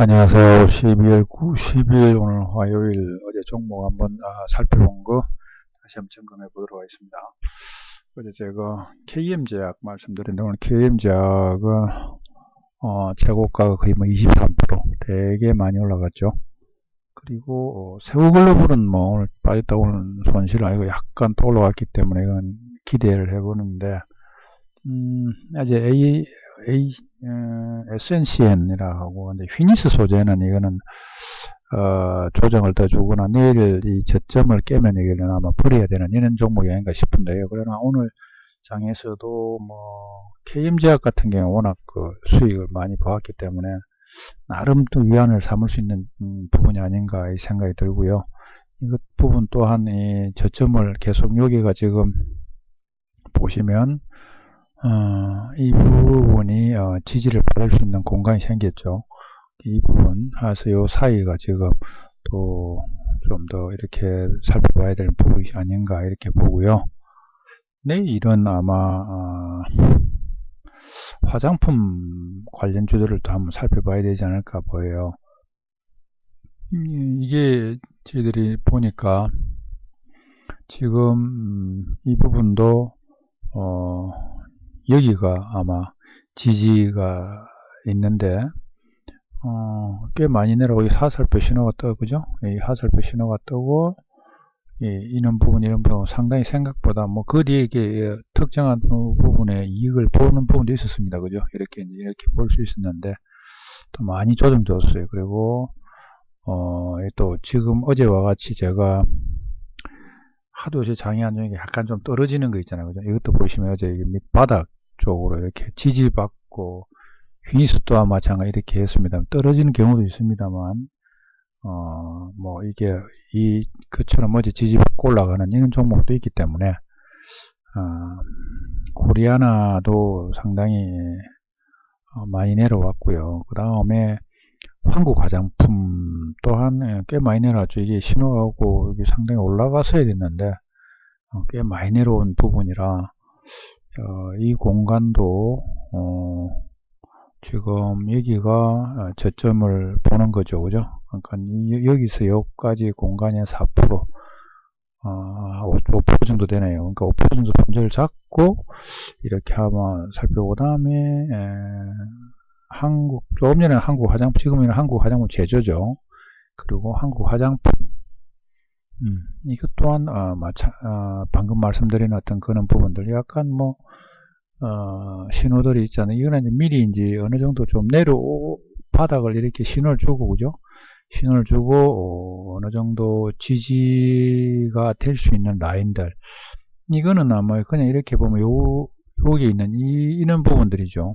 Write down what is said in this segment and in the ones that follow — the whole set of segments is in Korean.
안녕하세요. 12월 9, 12일 오늘 화요일 어제 종목 한번 아, 살펴본 거 다시 한번 점검해 보도록 하겠습니다. 어제 제가 KM제약 말씀드렸는데 오늘 KM제약은 어, 최고가가 거의 뭐 23% 되게 많이 올라갔죠. 그리고 어, 세우글로벌은 뭐 오늘 빠졌다 오는 손실 아니고 약간 또 올라갔기 때문에 이건 기대를 해보는데 음, 아직 A, A, 어, SNCN이라고 하는데 휘니스 소재는 이거는 어, 조정을 더 주거나 내일 이 저점을 깨면 이거는 아마 버려야 되는 이런 종목이 아닌가 싶은데요. 그러나 오늘 장에서도 뭐 KM제약 같은 경우 워낙 그 수익을 많이 보았기 때문에 나름 또 위안을 삼을 수 있는 음, 부분이 아닌가 이 생각이 들고요. 이것 부분 또한 이 저점을 계속 여기가 지금 보시면 어, 이 부분이 어, 지지를 받을 수 있는 공간이 생겼죠. 이 부분, 그래서 요 사이가 지금 또 좀 더 이렇게 살펴봐야 될 부분이 아닌가 이렇게 보고요. 내일은 아마 어, 화장품 관련 주들을 또 한번 살펴봐야 되지 않을까 보여요. 음, 이게 저희들이 보니까 지금 이 부분도 어, 여기가 아마 지지가 있는데 어, 꽤 많이 내려오고 이 하설표 신호가 떠 그죠? 이 하설표 신호가 뜨고 이, 이런 부분 이런 부분 상당히 생각보다 뭐 그 뒤에 이게 특정한 부분에 이익을 보는 부분도 있었습니다 그죠? 이렇게 이렇게 볼 수 있었는데 또 많이 조정되었어요 그리고 어, 또 지금 어제와 같이 제가 하도 제 장이 안 좋으니까 약간 좀 떨어지는 거 있잖아요. 그죠? 이것도 보시면 어제 밑바닥 쪽으로 이렇게 지지받고 휘니스도와 마찬가지 이렇게 했습니다. 떨어지는 경우도 있습니다만 어, 뭐 이게 이 그처럼 어제 지지받고 올라가는 이런 종목도 있기 때문에 어, 코리아나도 상당히 어, 많이 내려왔고요. 그 다음에 한국 화장품 또한 꽤 많이 내려왔죠. 이게 신호하고 이게 상당히 올라갔어야 됐는데 어, 꽤 많이 내려온 부분이라 어, 이 공간도 어, 지금 여기가 어, 저점을 보는 거죠. 그죠? 그러니까 이, 여기서 여기까지 공간이 4% 어, 5% 정도 되네요. 그러니까 5% 정도 범죄를 잡고 이렇게 한번 살펴보고 다음에 에, 한국 조금 전에 한국 화장품 지금은 한국 화장품 제조죠. 그리고 한국 화장품 음, 이것 또한 어, 마차, 어, 방금 말씀드린 어떤 그런 부분들 약간 뭐 어, 신호들이 있잖아요. 이거는 이제 미리 이제 어느 정도 좀 내려 바닥을 이렇게 신호를 주고 그죠? 신호를 주고 어, 느 정도 지지가 될 수 있는 라인들 이거는 아마 그냥 이렇게 보면 요 여기 있는 이, 이런 부분들이죠.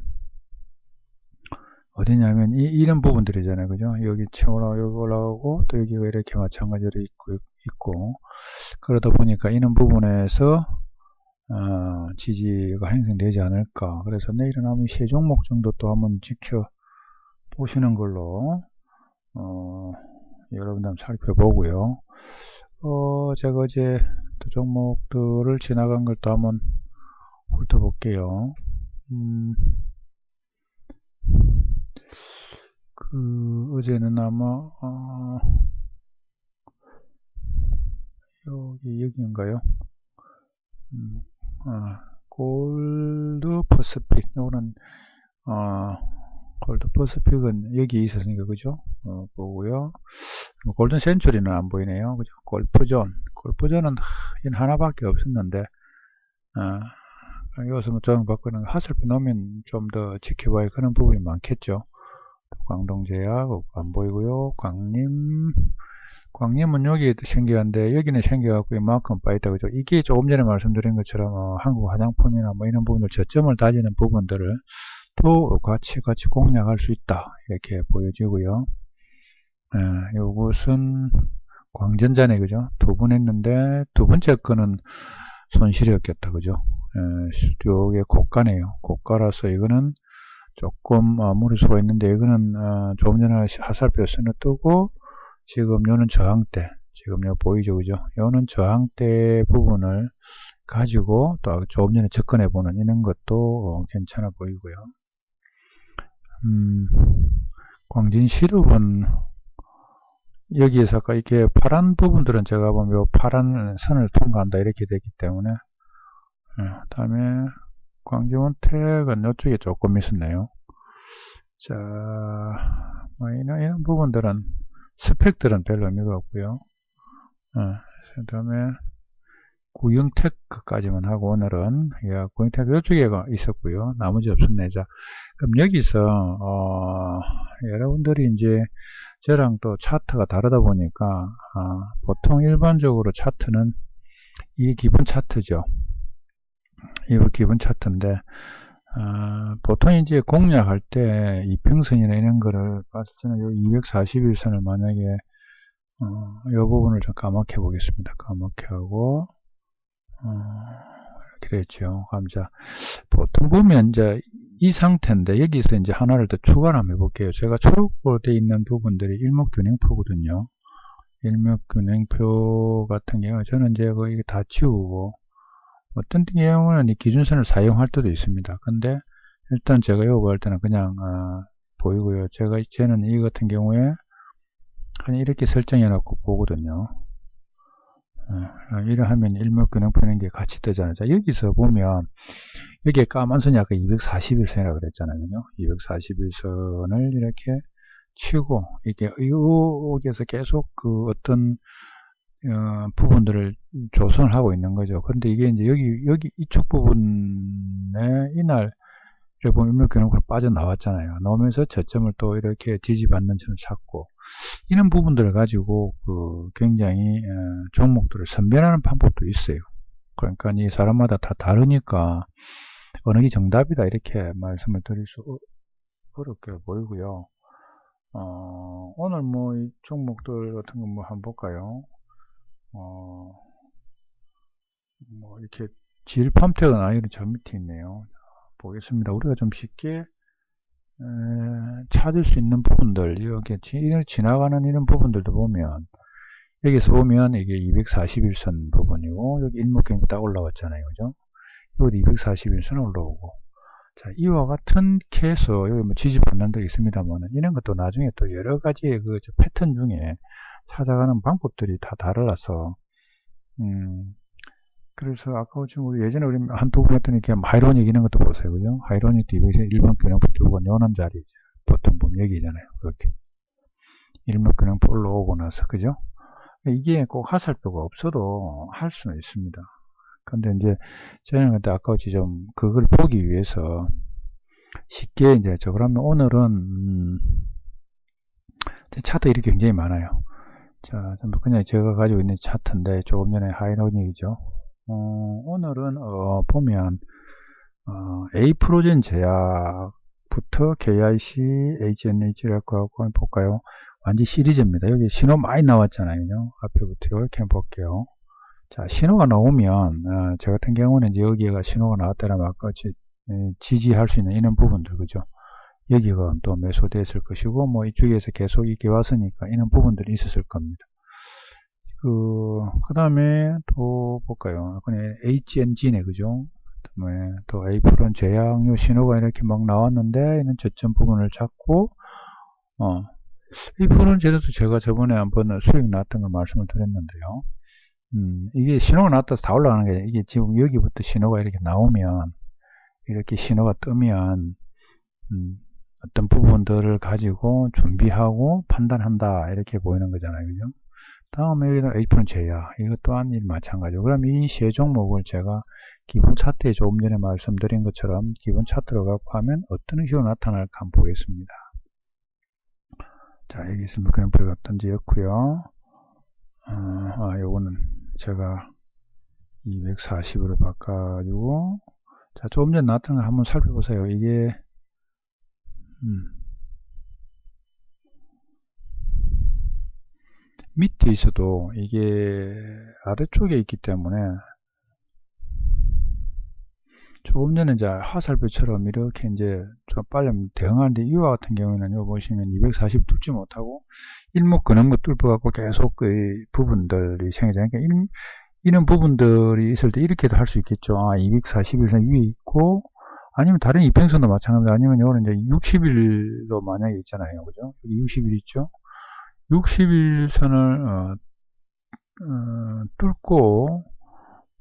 어디냐면 이, 이런 부분들이잖아요. 그죠? 여기 올라 여기 올라가고 또 여기가 이렇게 마찬가지로 있고 있고 그러다 보니까 이런 부분에서 어, 지지가 형성되지 않을까. 그래서 내일은 한번 세 종목 정도 또 한번 지켜 보시는 걸로 어, 여러분들 한번 살펴보고요. 어, 제가 어제 두 종목들을 지나간 걸 또 한번 훑어볼게요. 음, 그 어제는 아마 어, 여기 여기인가요? 음, 아, 골드 퍼스픽 요거는 어, 골드 퍼스픽은 여기 있었으니까 그죠? 어, 보고요. 골든 센츄리는 안 보이네요. 그죠? 골프존 골프존은 하나밖에 없었는데 어, 여기서 뭐 조정 받고는 하슬표 넣으면 좀 더 지켜봐야 그런 부분이 많겠죠. 광동제약 안 보이고요. 광림 광림은 여기 생겨는데 여기는 생겨갖고 이만큼 빠있다 그죠 이게 조금 전에 말씀드린 것처럼 어, 한국 화장품이나 뭐 이런 부분들 저점을 다지는 부분들을 또 같이 같이 공략할 수 있다. 이렇게 보여지고요. 예, 요것은 광전자네 그죠? 두 번 했는데 두 번째 거는 손실이었겠다 그죠? 예, 요게 고가네요. 고가라서 이거는 조금 어, 무리수가 있는데 이거는 어, 조금 전에 하살표 쓰는 뜨고 지금 요는 저항대 지금 요 보이죠? 그죠? 요는 저항대 부분을 가지고 또 조금 전에 접근해 보는 이런 것도 어, 괜찮아 보이고요. 음, 광진 시룹은 여기에서 아까 이렇게 파란 부분들은 제가 보면 요 파란 선을 통과한다 이렇게 되기 때문에 예, 다음에 광지원택은 이쪽에 조금 있었네요. 자, 뭐 이런, 이런 부분들은 스펙들은 별 의미가 없고요. 어, 그 다음에 구형테크까지만 하고 오늘은 야, 구형테크 이쪽에 있었고요. 나머지 없었네. 자, 그럼 여기서 어, 여러분들이 이제 저랑 또 차트가 다르다 보니까 어, 보통 일반적으로 차트는 이 기본 차트죠. 이 기본 차트인데 어, 보통 이제 공략할 때 이평선이나 이런 거를 봤을 때는 요 241선을 만약에 어, 이 부분을 좀 까맣게 보겠습니다. 까맣게 하고 어, 이렇게 됐죠. 감자 보통 보면 이제 이 상태인데 여기서 이제 하나를 더 추가를 한번 해볼게요. 제가 초록으로 되어 있는 부분들이 일목균형표거든요. 일목균형표 같은 경우 저는 이제 이게 다 지우고 어떤 경우는 이 기준선을 사용할 때도 있습니다. 근데 일단 제가 볼 때는 그냥 어, 보이고요. 제가 저는 이 같은 경우에 그냥 이렇게 설정해 놓고 보거든요. 어, 이래 하면 일목균형 펴는 게 같이 뜨잖아요. 자, 여기서 보면 여기에 까만 선이 아까 241선이라고 그랬잖아요. 241선을 이렇게 치고 이게 여기에서 계속 그 어떤 어, 부분들을 조성을 하고 있는 거죠. 근데 이게 이제 여기, 여기 이쪽 부분에 이날 보면 인물교육으로 빠져나왔잖아요. 나오면서 저점을 또 이렇게 지지받는 점을 찾고 이런 부분들을 가지고 그 굉장히 어, 종목들을 선별하는 방법도 있어요. 그러니까 이 사람마다 다 다르니까 어느 게 정답이다 이렇게 말씀을 드릴 수 어렵게 보이고요. 어, 오늘 뭐 이 종목들 같은 거 뭐 한번 볼까요? 어, 뭐 이렇게 질 팜택은 아이는 저 밑에 있네요. 보겠습니다. 우리가 좀 쉽게 에, 찾을 수 있는 부분들 이렇게 지나가는 이런 부분들도 보면 여기서 보면 이게 241선 부분이고 여기 일목경부 딱 올라왔잖아요. 그죠? 여기 241선 올라오고 자, 이와 같은 케이스 여기 뭐 지지받는 데 있습니다만 이런 것도 나중에 또 여러 가지의 그 패턴 중에 찾아가는 방법들이 다 달라서 음, 그래서 아까 지금 우리 예전에 우리 한두 번 했더니 이렇게 하이로닉 이런 것도 보세요. 그죠? 하이로닉 DB에서 일반 균형표 뚫고 요는 자리죠. 보통 보면 여기잖아요. 그렇게. 일반 균형표 올라오고 나서, 그죠? 이게 꼭 화살표가 없어도 할 수는 있습니다. 근데 이제 저는 그때 아까 좀 그걸 보기 위해서 쉽게 이제 저걸 하면 오늘은 음, 차트 이렇게 굉장히 많아요. 자, 전부 그냥 제가 가지고 있는 차트인데 조금 전에 하이로닉이죠. 어, 오늘은 어, 보면 어, A 프로젠 제약부터 KIC, HNH라고 하고 볼까요? 완전 시리즈입니다. 여기 신호 많이 나왔잖아요. 앞에부터 이렇게 한번 볼게요. 자, 신호가 나오면 어, 저 같은 경우는 이제 여기가 신호가 나왔다면 아까 지, 지지할 수 있는 이런 부분들 그죠? 여기가 또 매수됐을 것이고 뭐 이쪽에서 계속 이렇게 왔으니까 이런 부분들이 있었을 겁니다. 그, 그 다음에 또 볼까요? 그냥 HNG네, 그죠? 그다음에 또 A프론 제약류 신호가 이렇게 막 나왔는데, 이는 저점 부분을 잡고, 어, A프론 제도도 제가 저번에 한번 수익 나왔던 걸 말씀을 드렸는데요. 음, 이게 신호가 나왔다서 다 올라가는 게, 이게 지금 여기부터 신호가 이렇게 나오면, 이렇게 신호가 뜨면, 음, 어떤 부분들을 가지고 준비하고 판단한다, 이렇게 보이는 거잖아요. 그죠? 다음에 여기다 A프론 제야 이것 또한 일 마찬가지고 그럼 이 세 종목을 제가 기본 차트에 조금 전에 말씀드린 것처럼 기본 차트로 갖고 하면 어떤 식으로 나타날까 한번 보겠습니다. 자 여기 있으면 그냥 어떤지였고요 어, 아 요거는 제가 240으로 바꿔가지고 자 조금 전에 나타난 걸 한번 살펴보세요. 이게 음, 밑에 있어도 이게 아래쪽에 있기 때문에 조금 전에 이제 화살표처럼 이렇게 이제 좀 빨리 대응하는데 이와 같은 경우는 요 보시면 240 뚫지 못하고 일목 그는 거 뚫고 갖고 계속 그 부분들이 생겨나니까 그러니까 이런 부분들이 있을 때 이렇게도 할 수 있겠죠. 아, 241선 위에 있고 아니면 다른 이평선도 마찬가지입니다. 아니면 요거는 이제 60일로 만약에 있잖아요. 그죠? 여기 60일 있죠? 60일선을, 어, 어, 뚫고,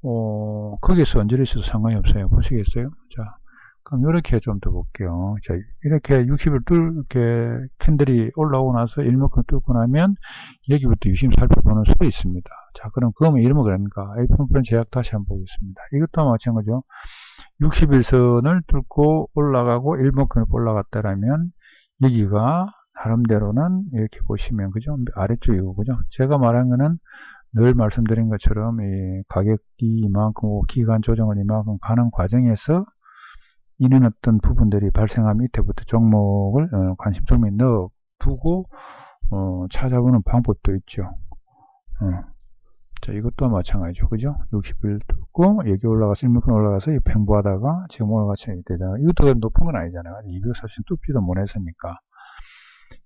어, 거기에서 언제를 있어도 상관이 없어요. 보시겠어요? 자, 그럼 이렇게 좀 더 볼게요. 자, 이렇게 60일 뚫, 이렇게 캔들이 올라오고 나서 일목금 뚫고 나면 여기부터 유심 살펴보는 수도 있습니다. 자, 그럼 그러면 이름은 그러니까 A품프는 제약 다시 한번 보겠습니다. 이것도 마찬가지죠. 60일선을 뚫고 올라가고 일목금이 올라갔다라면 여기가 나름대로는 이렇게 보시면 그죠? 아래쪽이고 그죠? 제가 말한 거는 늘 말씀드린 것처럼 이 가격이 이만큼 기간 조정을 이만큼 가는 과정에서 이런 어떤 부분들이 발생한 밑에부터 종목을 어, 관심 종목에 넣어 두고 어, 찾아보는 방법도 있죠. 어. 자, 이것도 마찬가지죠. 그죠? 60일 뚫고 여기 올라가서 1만큼 올라가서 이 횡보하다가 지금 올라가서 되잖아요. 이것도 높은 건 아니잖아요. 240 뚫지도 못 했으니까.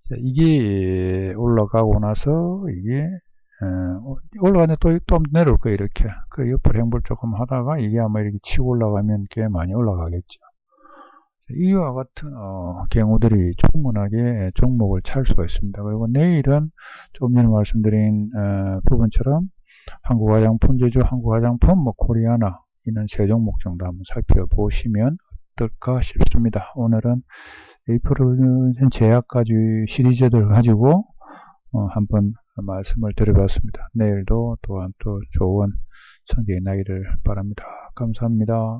자, 이게 올라가고 나서 이게 어, 올라가는데 또, 또 내려올 거예요. 이렇게. 그 옆으로 행보를 조금 하다가 이게 아마 이렇게 치고 올라가면 꽤 많이 올라가겠죠. 이와 같은 어, 경우들이 충분하게 종목을 찰 수가 있습니다. 그리고 내일은 조금 전에 말씀드린 어, 부분처럼 한국 화장품 제조, 한국 화장품, 뭐 코리아나 이런 세 종목 정도 한번 살펴보시면 어떨까 싶습니다. 오늘은 에이프로는 제약까지 시리즈들 가지고 어, 한번 말씀을 드려봤습니다. 내일도 또한 또 좋은 성적이 나기를 바랍니다. 감사합니다.